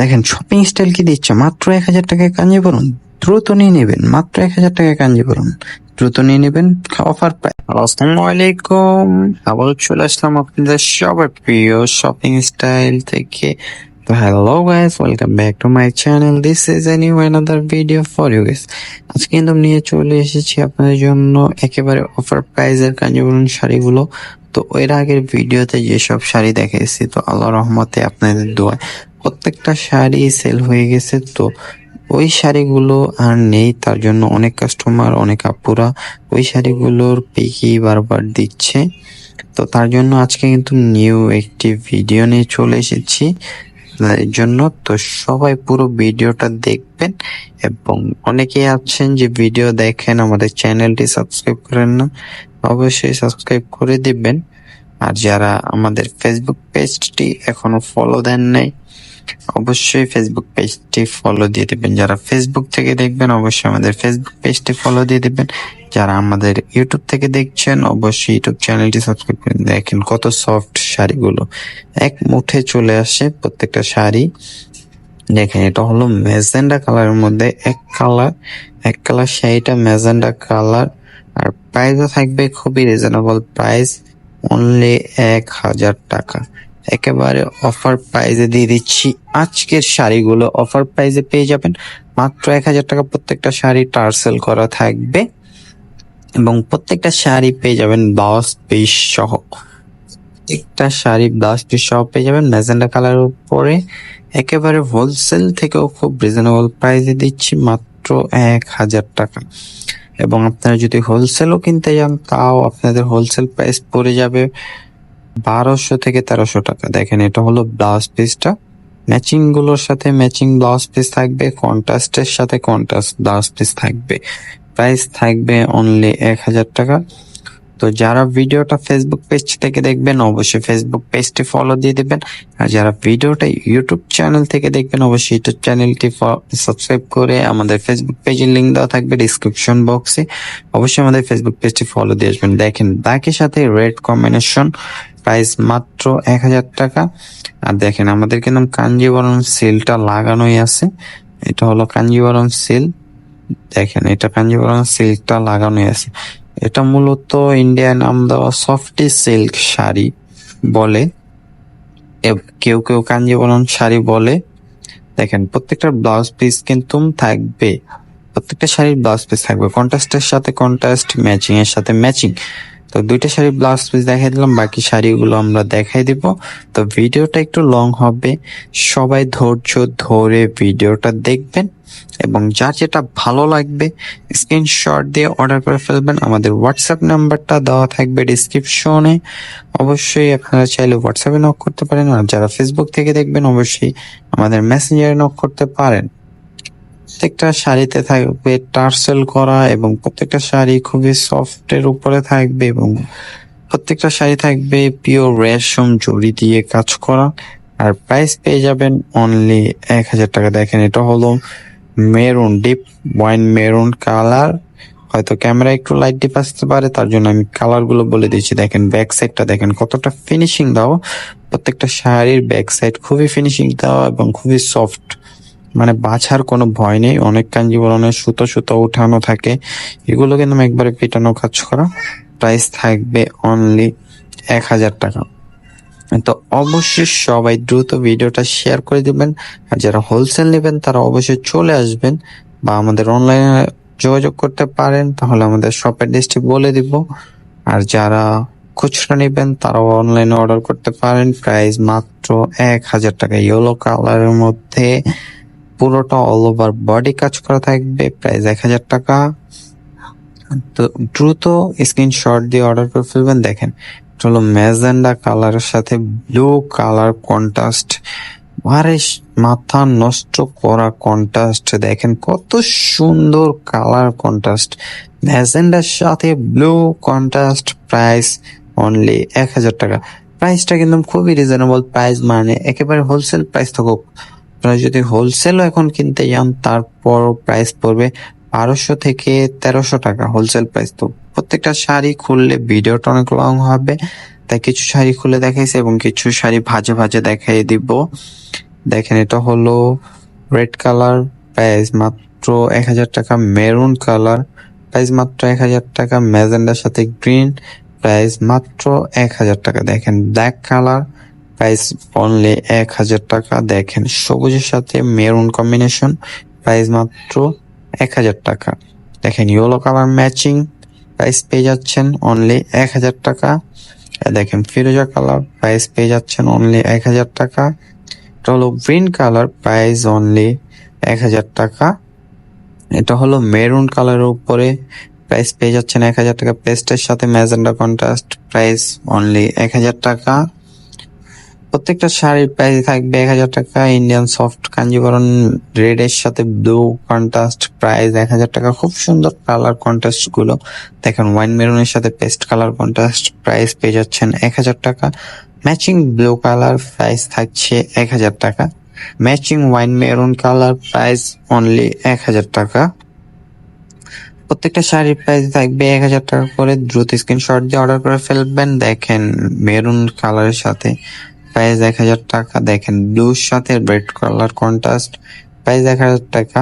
দেখেন shopping style কি দিচ্ছে? মাত্র এক হাজার টাকায় কাঞ্জিবরণ দ্রুত নিয়ে নেবেন, মাত্র এক হাজার টাকায় কাঞ্জিবরণ দ্রুত নিয়ে নেবেন অফার পাই আসসালামু আলাইকুম। আবার চলে আসলাম আপনাদের সবার প্রিয় শপিং স্টাইল থেকে। Hello guys welcome back to my channel this is a new another video for you guys আজকে কিন্তু নিয়ে চলে এসেছি আপনাদের জন্য একেবারে অফার প্রাইজের কাঞ্জিবরণ শাড়িগুলো। তো এর আগের ভিডিওতে যেসব শাড়ি দেখাইছি, তো আল্লাহ রহমতে আপনাদের দোয়ায় প্রত্যেকটা শাড়ি সেল হয়ে গেছে। তো ওই শাড়িগুলো আর নেই, তার জন্য অনেক কাস্টমার অনেক আপুরা ওই শাড়িগুলোর পিকি বারবার দিচ্ছে। তো তার জন্য আজকে কিন্তু নিউ একটি ভিডিও নিয়ে চলে এসেছি এর জন্য। তো সবাই পুরো ভিডিওটা দেখবেন এবং অনেকেই আছেন যে ভিডিও দেখেন, আমাদের চ্যানেলটি সাবস্ক্রাইব করেন না। অবশ্যই সাবস্ক্রাইব করে দিবেন। আর যারা আমাদের ফেসবুক পেজটি এখনও ফলো দেন নাই, অবশ্যই ফেসবুক পেজটি ফলো দিয়ে দিবেন। যারা ফেসবুক থেকে দেখবেন, অবশ্যই আমাদের ফেসবুক পেজটি ফলো দিয়ে দিবেন। যারা আমাদের ইউটিউব থেকে দেখছেন, অবশ্যই ইউটিউব চ্যানেলটি সাবস্ক্রাইব করে দেখেন কত সফট শাড়িগুলো। এক মুঠে চলে আসে প্রত্যেকটা শাড়ি। দেখেন, এটা হলো ম্যাজেন্ডা কালারের মধ্যে এক কালার। এক কালার শাড়িটা ম্যাজেন্ডা কালার। আর প্রাইসও থাকবে খুবই রিজনেবল প্রাইস অনলি এক হাজার টাকা। একেবারে অফার প্রাইজে দিয়ে দিচ্ছি আজকের শাড়িগুলো। অফার প্রাইজে পেয়ে যাবেন মাত্র এক হাজার টাকা প্রত্যেকটা শাড়ি টার্সেল করা থাকবে এবং প্রত্যেকটা শাড়ি পেয়ে যাবেন ব্লাউজ পিস সহ। প্রত্যেকটা শাড়ি ব্লাউজ পিস সহ পেয়ে যাবেন ম্যাজেন্ডা কালার উপরে। একেবারে হোলসেল থেকেও খুব রিজনেবল প্রাইসে দিচ্ছি মাত্র এক হাজার টাকা। এবং আপনারা যদি হোলসেলও কিনতে যান, তাও আপনাদের হোলসেল প্রাইস পড়ে যাবে বারোশো থেকে তেরোশো টাকা। দেখেন, এটা হলো ব্লাউজ পিসটা ম্যাচিংগুলোর সাথে ম্যাচিং ব্লাউজ পিস থাকবে কন্ট্রাস্টের সাথে কন্ট্রাস্ট ব্লাউজ পিস থাকবে। প্রাইস থাকবে অনলি এক হাজার টাকা। তো যারা ভিডিওটা ফেসবুক পেজ থেকে দেখবেন, অবশ্যই ফেসবুক পেজটি ফলো দিয়ে দেবেন। আর যারা ভিডিওটা ইউটিউব চ্যানেল থেকে দেখবেন, অবশ্যই ইউটিউব চ্যানেলটি সাবস্ক্রাইব করে আমাদের ফেসবুক পেজের লিঙ্ক দেওয়া থাকবে ডিসক্রিপশন বক্সে অবশ্যই আমাদের ফেসবুক পেজটি ফলো দিয়ে আসবেন। দেখেন ব্ল্যাকের সাথে রেড কম্বিনেশন প্রাইস মাত্র এক হাজার টাকা। আর দেখেন, আমাদের কিন্তু কাঞ্জিবরম সিলটা লাগানোই আছে। এটা হলো কাঞ্জিবরম সিল দেখেন, এটা কাঞ্জিবরম সিলটা লাগানোই আছে। এটা মূলত ইন্ডিয়ান নাম দেওয়া সফটি সিল্ক শাড়ি বলে। কেউ কেউ কাঞ্জিবরম শাড়ি বলে। দেখেন, প্রত্যেকটা ব্লাউজ পিস কিন্তু থাকবে। প্রত্যেকটা শাড়ির ব্লাউজ পিস থাকবে। কন্ট্রাস্টের সাথে কন্ট্রাস্ট ম্যাচিং এর সাথে ম্যাচিং তো দুইটা শাড়ি ব্লাউজ পিস দেখাই দিলাম, বাকি শাড়িগুলো আমরা দেখাই দিব। তো ভিডিওটা একটু লং হবে। সবাই ধৈর্য ধরে ভিডিওটা দেখবেন এবং যার যেটা ভালো লাগবে স্ক্রিনশট দিয়ে অর্ডার করে ফেলবেন। আমাদের হোয়াটসঅ্যাপ নাম্বারটা দেওয়া থাকবে ডিসক্রিপশনে অবশ্যই আপনারা চাইলে হোয়াটসঅ্যাপে নক করতে পারেন, আর যারা ফেসবুক থেকে দেখবেন, অবশ্যই আমাদের মেসেঞ্জারে নক করতে পারেন। প্রত্যেকটা শাড়িতে থাকবে টার্সেল করা এবং প্রত্যেকটা শাড়ি খুবই সফটের উপরে থাকবে এবং প্রত্যেকটা শাড়ি থাকবে পিওর রেশম জড়ি দিয়ে কাজ করা। আর প্রাইস পেয়ে যাবেন অনলি এক হাজার টাকা। দেখেন, এটা হলো maroon deep wine maroon colour হয়তো ক্যামেরা একটু লাইট ডিপ আসতে পারে, তার জন্য আমি কালারগুলো বলে দিচ্ছি। দেখেন ব্যাক সাইডটা দেখেন, কতটা ফিনিশিং দাও প্রত্যেকটা শাড়ির ব্যাক সাইড খুবই ফিনিশিং দেওয়া এবং খুবই সফট মানে বাছার কোনো ভয় নেই, অনেক কাঞ্জিবরণের সুতো সুতো উঠানো থাকে। এগুলো কিন্তু একবারে পেটানো কাজ করা। প্রাইস থাকবে অনলি এক হাজার টাকা। তো অবশ্যই সবাই দ্রুত ভিডিওটা শেয়ার করে দিবেন। আর যারা হোলসেল নেবেন, তারা অবশ্যই চলে আসবেন বা আমাদের অনলাইনে যোগাযোগ করতে পারেন, তাহলে আমাদের শপ অ্যাড্রেসটি বলে দিব। আর যারা খুচরা নেবেন, তারাও অনলাইনে অর্ডার করতে পারেন। প্রাইস মাত্র এক হাজার টাকা। ইয়েলো কালারের মধ্যে পুরোটা অল ওভার বডি কাজ করা থাকবে প্রাইস এক হাজার টাকা। তো দ্রুত স্ক্রিনশট দিয়ে অর্ডার করে ফেলবেন। দেখেন, এটা হলো ম্যাজেন্ডা কালারের সাথে ব্লু কালার কন্ট্রাস্ট আরে, মাথা নষ্ট করা কন্ট্রাস্ট দেখেন, কত সুন্দর কালার কন্ট্রাস্ট ম্যাজেন্ডার সাথে ব্লু কন্ট্রাস্ট প্রাইস অনলি এক হাজার টাকা। প্রাইসটা কিন্তু খুবই রিজনেবল প্রাইস মানে একেবারে হোলসেল প্রাইস থাকুক। আপনারা যদি হোলসেলও এখন কিনতে যান, তারপর প্রাইস পড়বে বারোশো থেকে তেরোশো টাকা হোলসেল প্রাইস তো প্রত্যেকটা শাড়ি খুললে ভিডিওটা অনেক লং হবে, তাই কিছু শাড়ি খুলে দেখাইছে এবং কিছু শাড়ি ভাজে ভাজে দেখাই দিব। দেখেন, এটা হলো রেড কালার প্রাইস মাত্র এক হাজার টাকা মেরুন কালার প্রাইস মাত্র এক হাজার টাকা ম্যাজেন্ডার সাথে গ্রিন প্রাইস মাত্র এক হাজার টাকা। দেখেন ব্ল্যাক কালার প্রাইস অনলি এক হাজার টাকা। দেখেন, সবুজের সাথে মেরুন কম্বিনেশন প্রাইস মাত্র এক হাজার টাকা। দেখেন ইয়েলো কালার ম্যাচিং প্রাইস পেয়ে যাচ্ছেন অনলি এক হাজার টাকা। দেখেন, ফিরোজা কালার প্রাইস পেয়ে যাচ্ছেন অনলি এক হাজার টাকা। এটা হলো গ্রিন কালার প্রাইস অনলি এক হাজার টাকা। এটা হলো মেরুন কালারের উপরে প্রাইস পেয়ে যাচ্ছেন এক হাজার টাকা। পেস্টের সাথে ম্যাজেন্ডা কন্ট্রাস্ট প্রাইস অনলি এক হাজার টাকা। প্রত্যেকটা শাড়ির প্রাইস থাকবে এক হাজার টাকা। ইন্ডিয়ান সফট কাঞ্জিবরণ রেড এর সাথে ব্লু কন্ট্রাস্ট প্রাইস এক হাজার টাকা। খুব সুন্দর কালার কন্ট্রাস্টগুলো। দেখেন ওয়াইন মেরুনের সাথে পেস্ট কালার কন্ট্রাস্ট প্রাইস পেয়ে যাচ্ছেন এক হাজার টাকা। ম্যাচিং ব্লু কালার প্রাইস থাকছে এক হাজার টাকা। Matching wine maroon colour price only এক হাজার টাকা। প্রত্যেকটা শাড়ির প্রাইস থাকবে এক হাজার টাকা করে। দ্রুত স্ক্রিনশট দিয়ে অর্ডার করে ফেলবেন। দেখেন মেরুন কালারের সাথে প্রাইস এক হাজার টাকা। দেখেন ব্লুর সাথে রেড কালার কন্ট্রাস্ট প্রাইস এক হাজার টাকা।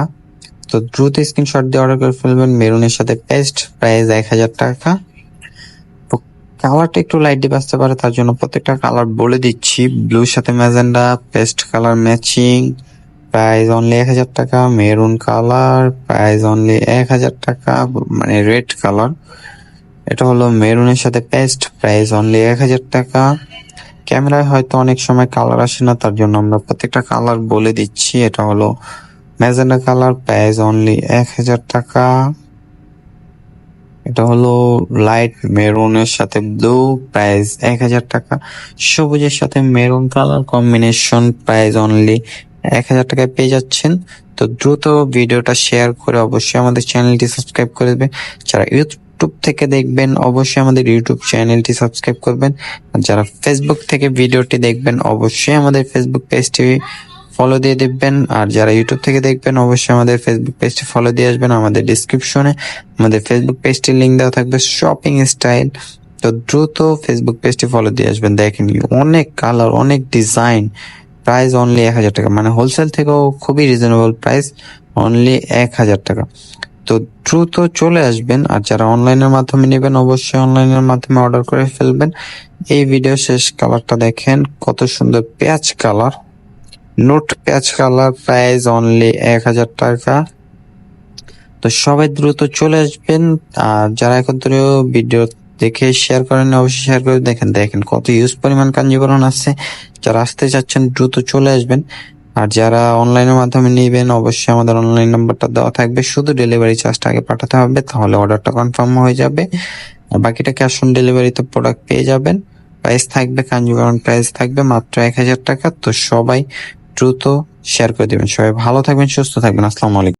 তো দ্রুত স্ক্রিনশট দিয়ে অর্ডার করে ফেলবেন। মেরুনের সাথে পেস্ট প্রাইস এক হাজার টাকা। তো কালারটা একটু লাইট ডিপ আসতে পারে, তার জন্য প্রত্যেকটা কালার বলে দিচ্ছি। ব্লুর সাথে magenta paste colour matching price only এক হাজার টাকা। মেরুন কালার প্রাইস অনলি এক হাজার টাকা। মানে রেড কালার এটা হলো মেরুনের সাথে পেস্ট প্রাইস অনলি এক হাজার টাকা। ক্যামেরায় হয়তো অনেক সময় কালার আসে না, তার জন্য আমরা প্রত্যেকটা কালার বলে দিচ্ছি। এটা হলো ম্যাজেন্ডা কালার প্রাইস অনলি এক হাজার টাকা। এটা হলো লাইট মেরুনের সাথে ব্লু প্রাইস এক হাজার টাকা। সবুজের সাথে maroon colour combination price only এক হাজার টাকায় পেয়ে যাচ্ছেন। তো দ্রুত ভিডিওটা শেয়ার করে অবশ্যই আমাদের চ্যানেলটি সাবস্ক্রাইব করে দেবেন যারা ইউটিউব থেকে দেখবেন, অবশ্যই আমাদের ইউটিউব চ্যানেলটি সাবস্ক্রাইব করবেন। আর যারা ফেসবুক থেকে ভিডিওটি দেখবেন, অবশ্যই আমাদের ফেসবুক পেজটি ফলো দিয়ে দেখবেন। আর যারা ইউটিউব থেকে দেখবেন, অবশ্যই আমাদের ফেসবুক পেজটি ফলো দিয়ে আসবেন আমাদের ডিসক্রিপশনে আমাদের ফেসবুক পেজটির লিঙ্ক দেওয়া থাকবে শপিং স্টাইল তো দ্রুত ফেসবুক পেজটি ফলো দিয়ে আসবেন। দেখেন অনেক কালার অনেক ডিজাইন প্রাইস অনলি এক হাজার টাকা। মানে হোলসেল থেকেও খুবই রিজনেবল প্রাইস অনলি এক হাজার টাকা। তো দ্রুত চলে আসবেন আর যারা অনলাইনের মাধ্যমে নেবেন, অবশ্যই অনলাইনের মাধ্যমে অর্ডার করে ফেলবেন। এই ভিডিও শেষ কালারটা দেখেন, কত সুন্দর পেঁয়াজ কালার। নোট পেঁয়াজ কালার প্রাইস অনলি এক হাজার টাকা। তো সবাই দ্রুত চলে আসবেন আর যারা এখন ভিডিও দেখে শেয়ার করেন, অবশ্যই শেয়ার করে দেখেন। দেখেন কত ইউজ পরিমাণ কাঞ্জিবরণ আছে। যারা আসতে চাচ্ছেন, দ্রুত চলে আসবেন। আর যারা অনলাইনের মাধ্যমে নেবেন, অবশ্যই আমাদের অনলাইন নাম্বারটা দেওয়া থাকবে। শুধু ডেলিভারি চার্জটা আগে পাঠাতে হবে, তাহলে অর্ডারটা কনফার্ম হয়ে যাবে। আর বাকিটা ক্যাশ অন ডেলিভারিতে প্রোডাক্ট পেয়ে যাবেন। প্রাইস থাকবে কাঞ্জিবরণ প্রাইস থাকবে মাত্র এক হাজার টাকা। তো সবাই দ্রুত শেয়ার করে দিবেন। সবাই ভালো থাকবেন, সুস্থ থাকবেন। আসসালামু আলাইকুম।